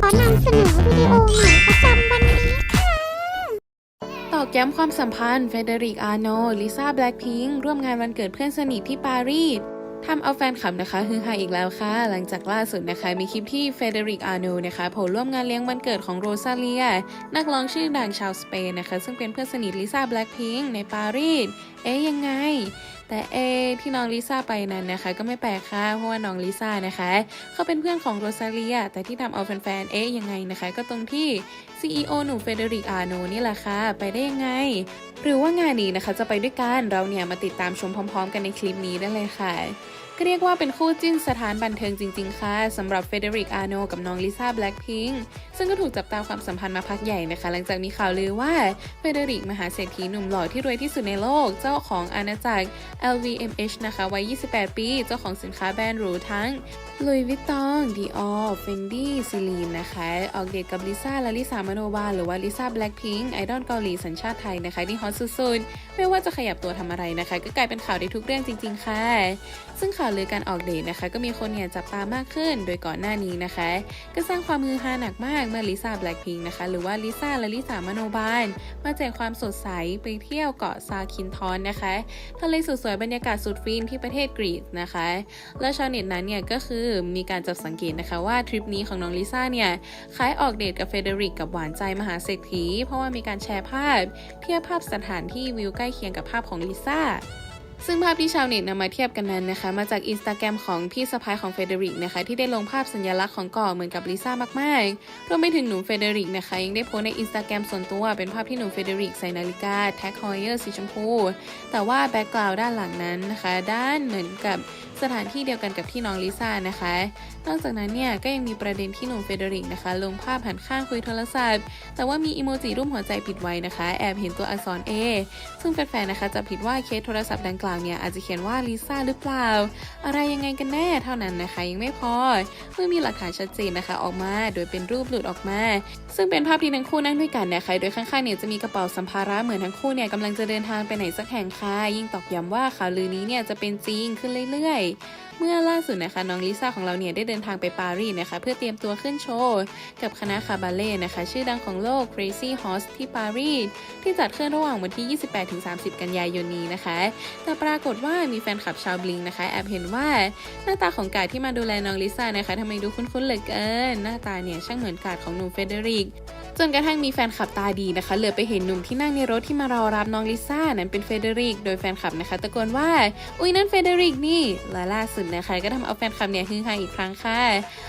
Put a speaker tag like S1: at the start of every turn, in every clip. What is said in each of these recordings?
S1: ขอนำเสนอวิดีโอใหม่ประจำวันนี้ค่ะ
S2: ตอกย้ำความสัมพันธ์เฟเดริกอาโน ลิซ่าแบล็คพิงร่วมงานวันเกิดเพื่อนสนิทที่ปารีสทำเอาแฟนคลับนะคะฮือฮาอีกแล้วค่ะ หลังจากล่าสุดนะคะ มีคลิปที่เฟเดริกอาโนนะคะโผล่ร่วมงานเลี้ยงวันเกิดของโรซาเลีย นักร้องชื่อดังชาวสเปนนะคะ ซึ่งเป็นเพื่อนสนิทลิซ่าแบล็คพิงในปารีส เอ๊ยยังไง แต่เอที่น้องลิซ่าไปนั้นนะคะ ก็ไม่แปลกค่ะเพราะว่าน้องลิซ่านะคะเขาเป็นเพื่อนของโรซาเลีย แต่ที่ทำเอาแฟนๆเอ๊ยยังไงนะคะ ก็ตรงที่ CEO หนุ่มเฟเดริกอาโนนี่แหละค่ะไปได้ยังไง หรือว่างานนี้นะคะจะไปด้วยกันเราเนี่ยมาติดตามชมพร้อม ๆ กันในคลิปนี้ได้เลยค่ะก็เรียกว่าเป็นคู่จิ้นสถานบันเทิงจริง ๆ ค่ะสำหรับเฟเดริกอาโนกับน้องลิซ่าแบล็คพิง ซึ่งก็ถูกจับตามความสัมพันธ์มาพักใหญ่นะคะ หลังจากมีข่าวลือว่าเฟเดริกมหาเศรษฐีหนุ่มหล่อที่รวยที่สุดในโลก เจ้าของอาณาจักร LVMH นะคะวัย 28 ปี เจ้าของสินค้าแบรนด์หรูทั้ง Louis Vuitton, Dior, Fendi, Celine นะคะ ออกเดทกับลิซ่าและลิซ่ามโนวาหรือว่าลิซ่าแบล็คพิงค์ไอดอลเกาหลีสัญชาติไทยนะคะที่ฮอตสุดๆ ไม่ว่าจะขยับตัวทำอะไรนะคะ ก็กลายเป็นข่าวได้ทุกเรื่องจริง ๆ ค่ะ ซึ่งข่าวลือการออกเดทนะคะ ก็มีคนเนี่ยจับตามากขึ้น โดยก่อนหน้านี้นะคะ ก็สร้างความฮือฮาหนักมากเมื่อลิซ่าแบล็คพิงค์นะคะ หรือว่าลิซ่าและลิซ่ามโนบาล มาแจกความสดใสไปเที่ยวเกาะซาคินทอนนะคะทะเลสุดสวยบรรยากาศสุดฟินที่ประเทศกรีซนะคะ และชาวเน็ตนั้นเนี่ยก็คือมีการจับสังเกตนะคะว่าทริปนี้ของน้องลิซ่าเนี่ยคล้ายออกเดทกับเฟเดริกกับหวานใจมหาเศรษฐีเพราะว่ามีการแชร์ภาพ เทียบภาพสถานที่วิวใกล้เคียงกับภาพของลิซ่า ซึ่งภาพที่ชาวเน็ตนำมาเทียบกันนั้นนะคะ มาจากอินสตาแกรมของพี่สะพ้ายของเฟเดริกนะคะ ที่ได้ลงภาพสัญลักษณ์ของกาะเหมือนกับลิซ่ามากๆ รวมไปถึงหนุ่มเฟเดริกนะคะ ยังได้โพสในอินสตาแกรมส่วนตัว เป็นภาพที่หนุ่มเฟเดริกใส่นาฬิกาแท็กฮอยเออร์สีชมพู แต่ว่าแบ็กกราวด์ด้านหลังนั้นนะคะ ด้านเหมือนกับสถานที่เดียวกันกับที่น้องลิซ่านะคะ นอกจากนั้นเนี่ยก็ยังมีประเด็นที่หนุ่มเฟเดริกนะคะ ลงภาพหันข้างคุยโทรศัพท์ แต่ว่ามีอีโมจิรูปหัวใจปิดไว้นะคะ แอบเห็นตัวอักษร A ซึ่งแฟนๆนะคะจะผิดว่าเคสโทรศัพท์ดังกล่าวเนี่ยอาจจะเขียนว่าลิซ่าหรือเปล่า อะไรยังไงกันแน่เท่านั้นนะคะ ยังไม่พอ เมื่อมีหลักฐานชัดเจนนะคะออกมา โดยเป็นรูปหลุดออกมา ซึ่งเป็นภาพที่ทั้งคู่นั่งด้วยกันนะคะโดยข้างๆเนี่ยจะมีกระเป๋าสัมภาระเหมือนทั้งคู่เนี่ยกำลังจะเดินทางไปไหนสักแห่งค่ะยิ่งตอกย้ำว่าข่าวลือนี้เนี่ยจะเป็นจริงขึ้นเรื่อยๆ เมื่อล่าสุดนะคะน้องลิซ่าของเราเนี่ยได้เดินทางไปปารีสนะคะ เพื่อเตรียมตัวขึ้นโชว์กับคณะคาบาเล่นะคะ ชื่อดังของโลก Crazy Horse ที่ปารีสที่จัดขึ้นระหว่างวันที่ 28-30 กันยายนนี้นะคะ แต่ปรากฏว่ามีแฟนคลับชาวบลิงนะคะแอบเห็นว่าหน้าตาของกาดที่มาดูแลน้องลิซ่านะคะทำไมดูคุ้นๆเหลือเกินหน้าตาเนี่ยช่างเหมือนกาดของหนุ่มเฟเดริก จนกระทั่งมีแฟนคลับตาดีนะคะ เหลือไปเห็นหนุ่มที่นั่งในรถที่มารอรับน้องลิซ่านั้นเป็นเฟเดริก โดยแฟนคลับนะคะตะโกนว่า อุ้ยนั่นเฟเดริกนี่ และล่าสุดนะคะก็ทำเอาแฟนคลับเนี่ยฮือฮาอีกครั้งค่ะ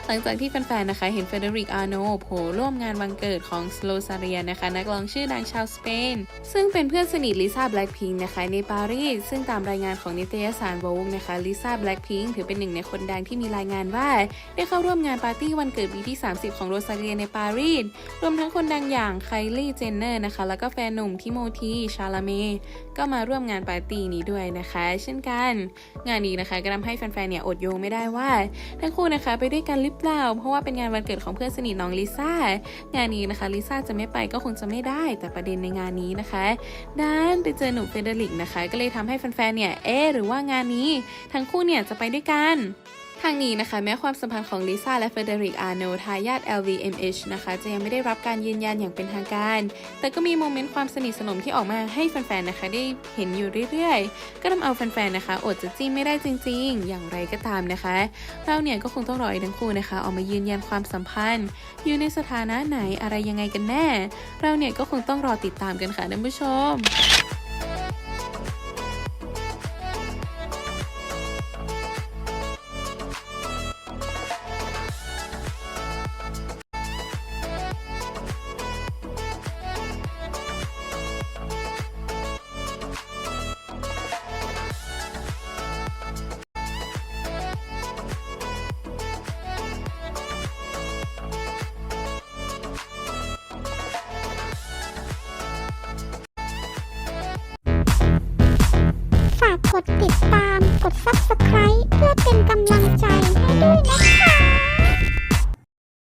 S2: หลังจากที่แฟนๆนะคะเห็นเฟเดริกอาโนโผล่ร่วมงานวันเกิดของสโลซาเรียนะคะ นักร้องชื่อดังชาวสเปน ซึ่งเป็นเพื่อนสนิทลิซ่าแบล็คพิงค์นะคะในปารีส ซึ่งตามรายงานของนิตยสาร Vogue นะคะลิซ่าแบล็คพิงค์ถือเป็นหนึ่งในคนดังที่มีรายงานว่า ได้เข้าร่วมงานปาร์ตี้วันเกิดปีที่ 30 ของโรซาเลียในปารีส รวมทั้งคนดังอย่างไคลี่เจนเนอร์นะคะ แล้วก็แฟนหนุ่มทิโมธีชาลาเมก็มาร่วมงานปาร์ตี้นี้ด้วยนะคะ เช่นกัน งานนี้นะคะก็ทำให้แฟนๆเนี่ยอดโยงไม่ได้ว่า ทั้งคู่นะคะไปด้วยกันหรือเปล่า เพราะว่าเป็นงานวันเกิดของเพื่อนสนิทน้องลิซ่างานนี้นะคะลิซ่าจะไม่ไปก็คงจะไม่ได้แต่ประเด็นในงานนี้นะคะด้านไปเจอหนุ่มเฟเดริกนะคะ ก็เลยทำให้แฟนๆเนี่ยเอ๊หรือว่างานนี้ ทั้งคู่เนี่ยจะไปด้วยกัน ทางนี้นะคะแม้ความสัมพันธ์ของลิซ่าและเฟเดริกอาโนทายาท LVMH นะคะจะยังไม่ได้รับการยืนยันอย่างเป็นทางการ แต่ก็มีโมเมนต์ความสนิทสนมที่ออกมาให้แฟนๆนะคะได้เห็นอยู่เรื่อยๆ ก็ทำเอาแฟนๆนะคะอดจะจิ้มไม่ได้จริง ๆ อย่างไรก็ตามนะคะ เราเนี่ยก็คงต้องรอทั้งคู่นะคะ ออกมายืนยันความสัมพันธ์ อยู่ในสถานะไหนอะไรยังไงกันแน่ เราเนี่ยก็คงต้องรอติดตามกันค่ะท่านผู้ชมา
S1: กกดติดตาม กด subscribe เพื่อเป็นกำลังใจให้ด้วยนะคะ